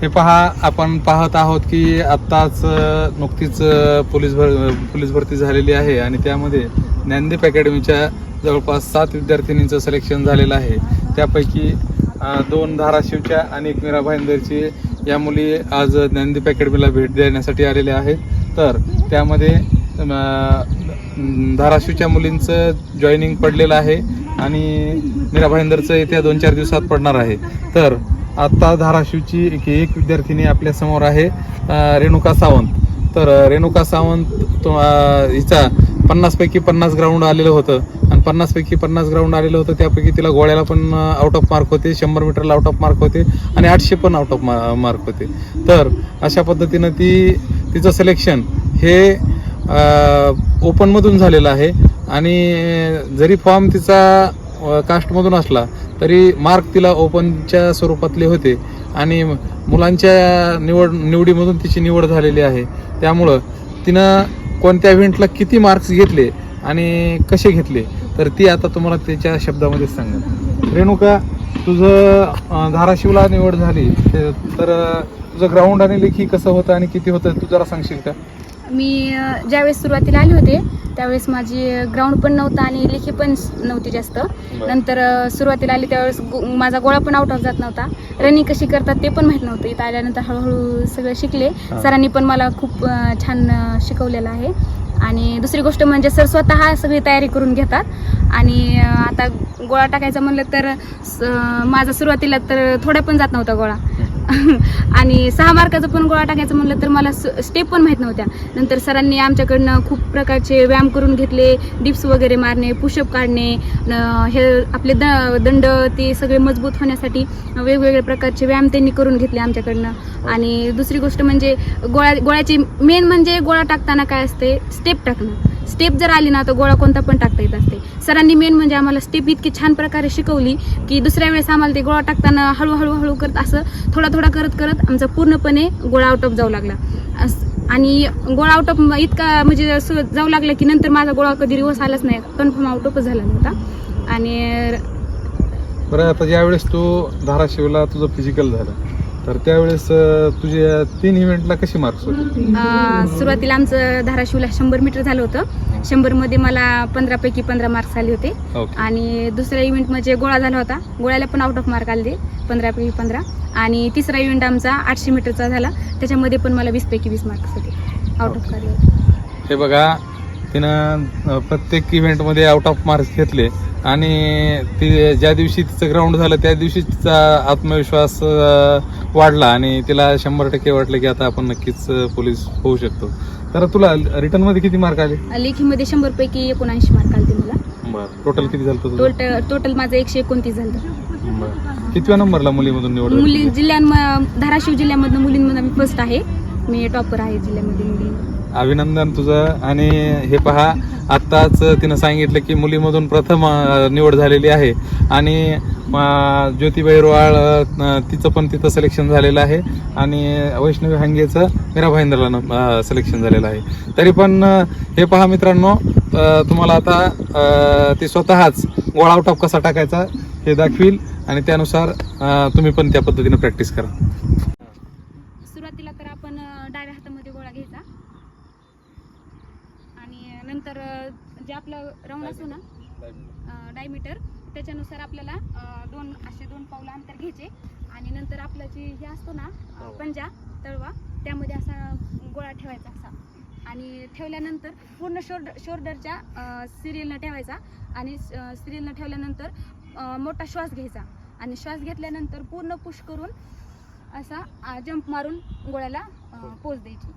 हे पहा आपण पाहत आहोत की आत्ताच नुकतीच पोलीस भर पोलीस भरती झालेली आहे आणि त्यामध्ये ज्ञानदीप अकॅडमीच्या जवळपास सात विद्यार्थिनींचं सिलेक्शन झालेलं आहे. त्यापैकी दोन धाराशिवच्या आणि एक मीरा भाईंदरची या मुली आज ज्ञानदीप अकॅडमीला भेट देण्यासाठी आलेल्या आहेत. तर त्यामध्ये धाराशिवच्या मुलींचं जॉईनिंग पडलेलं आहे आणि मीरा भाईंदरचं येत्या दोन चार दिवसात पडणार आहे. तर आता धाराशिवची एक एक विद्यार्थिनी आपल्यासमोर आहे रेणुका सावंत. तर रेणुका सावंत हिचा पन्नासपैकी पन्नास ग्राउंड आलेलं होतं. आणि पन्नासपैकी पन्नास ग्राउंड आलेलं होतं त्यापैकी तिला गोळ्याला पण आउट ऑफ मार्क होते शंभर मीटरला आउट ऑफ मार्क होते आणि आठशे पण आउट ऑफ मार्क होते. तर अशा पद्धतीनं ती तिचं सिलेक्शन हे ओपनमधून झालेलं आहे. आणि जरी फॉर्म तिचा कास्टमधून असला तरी मार्क तिला ओपनच्या स्वरूपातले होते आणि मुलांच्या निवड निवडीमधून तिची निवड झालेली आहे. त्यामुळं तिनं कोणत्या इव्हेंटला किती मार्क्स घेतले आणि कसे घेतले तर ती आता तुम्हाला त्याच्या शब्दामध्ये सांगेल रेणुका तुझं धाराशिवला निवड झाली ते- तर तुझं ग्राउंड आणि लेखी कसं होतं आणि किती होतं तू जरा सांगशील का? मी ज्यावेळेस सुरुवातीला आले होते त्यावेळेस माझी ग्राउंड पण नव्हता आणि लेखी पण नव्हती जास्त. नंतर सुरुवातीला आली त्यावेळेस गो- माझा गोळा पण आउट ऑफ जात नव्हता. रनिंग कशी करतात ते पण माहीत नव्हतं. इथं आल्यानंतर हळूहळू सगळं शिकले. सरांनी पण मला खूप छान शिकवलेलं आहे. आणि दुसरी गोष्ट म्हणजे सर स्वतः सगळी तयारी करून घेतात. आणि आता गोळा टाकायचा म्हणलं तर स- माझा सुरुवातीला तर थोडा पण जात नव्हता गोळा. आणि सहा मार्काचा पण गोळा टाकायचं म्हणलं तर मला स्टेप पण माहीत नव्हत्या. नंतर सरांनी आमच्याकडनं खूप प्रकारचे व्यायाम करून घेतले डिप्स वगैरे मारणे पुशअप काढणे न- हे आपले द दंड ते सगळे मजबूत होण्यासाठी वेगवेगळ्या प्रकारचे व्यायाम त्यांनी करून घेतले आमच्याकडनं. आणि दुसरी गोष्ट म्हणजे गोळ्या गोळ्याची मेन म्हणजे गोळा टाकताना काय असते? स्टेप टाकणं. स्टेप जर आली ना तर गोळा कोणता पण टाकता येत असते. सरांनी मेन म्हणजे आम्हाला स्टेप इतकी छान प्रकारे शिकवली की दुसऱ्या वेळेस आम्हाला ते गोळा टाकताना हळूहळू हळू करत असं थोडा थोडा करत करत आमचा पूर्णपणे गोळा आउट ऑफ जाऊ लागला. अस- आणि गोळा आउट ऑफ इतका म्हणजे जाऊ लागला की नंतर माझा गोळा कधी रिवर्स आलाच नाही. कन्फर्म आउट ऑफच झाला नव्हता. आणि बरं आता ज्यावेळेस तू धाराशिवला तुझं फिजिकल झालं तर त्यावेळेस तुझ्या तीन इव्हेंटला कशी मार्क्स होते? अं, सुरुवातीला आमचं धाराशिवला शंभर मीटर झालं होतं. शंभरमध्ये मला पंधरापैकी पंधरा मार्क्स आले होते. ओके आणि दुसरा इव्हेंट म्हणजे गोळा झाला होता. गोळ्याला पण आउट ऑफ मार्क आले. पंधरापैकी पंधरा. आणि तिसरा इव्हेंट आमचा आठशे मीटरचा झाला. त्याच्यामध्ये पण मला वीसपैकी वीस मार्क्स होते. आउट ऑफ होते. हे बघा तिनं अ, प्रत्येक इव्हेंटमध्ये आउट ऑफ मार्क्स घेतले. आणि ती ज्या दिवशी तिचं ग्राउंड झालं त्या दिवशी तिचा आत्मविश्वास वाढला आणि तिला शंभर टक्के वाटलं की आता आपण नक्कीच पोलीस होऊ शकतो. तर तुला रिटर्नमध्ये किती मार्क आले? लेखीमध्ये शंभरपैकी एकोणऐंशी मार्क आले मला बरं. टोटल किती झालं टोटल टोटल माझं एकशे एकोणतीस झालं. बरं. कितव्या नंबरला मुलीमधून निवड? मुली जिल्ह्यां धाराशिव जिल्ह्यामधनं मुलींमध्ये मी फर्स्ट आहे. मी टॉपर आहे जिल्ह्यामध्ये मुली. अभिनंदन तुझं. आणि हे पहा आत्ताच तिनं सांगितलं की मुलीमधून प्रथम निवड झालेली आहे. आणि अ, ज्योतिबाई रोवाळ तिचं पण तिथं सिलेक्शन झालेलं आहे. आणि वैष्णवी हांगेचं मीरा भाईंदरला सिलेक्शन झालेलं आहे. तरी पण हे पहा मित्रांनो तुम्हाला आता ती स्वतःच गोळा ऑफ कसा टाकायचा हे दाखवील. आणि त्यानुसार तुम्ही पण त्या पद्धतीनं प्रॅक्टिस करा सुरुवातीला तर आपण अ, डाव्या हातामध्ये गोळा घ्यायचा आणि नंतर अ, जे आपलं राऊंड असतो ना डायमीटर त्याच्यानुसार आपल्याला दोन असे दोन पावलं अंतर घ्यायचे. आणि नंतर आपलं जे हे असतो ना अ, पंजा तळवा त्यामध्ये असा गोळा ठेवायचा असा. आणि ठेवल्यानंतर पूर्ण शोल्डर शोल्डरच्या सिरियलनं ठेवायचा. आणि सिरियलनं ठेवल्यानंतर मोठा श्वास घ्यायचा. आणि श्वास घेतल्यानंतर पूर्ण पुश करून असा जंप मारून गोळ्याला पोच द्यायची.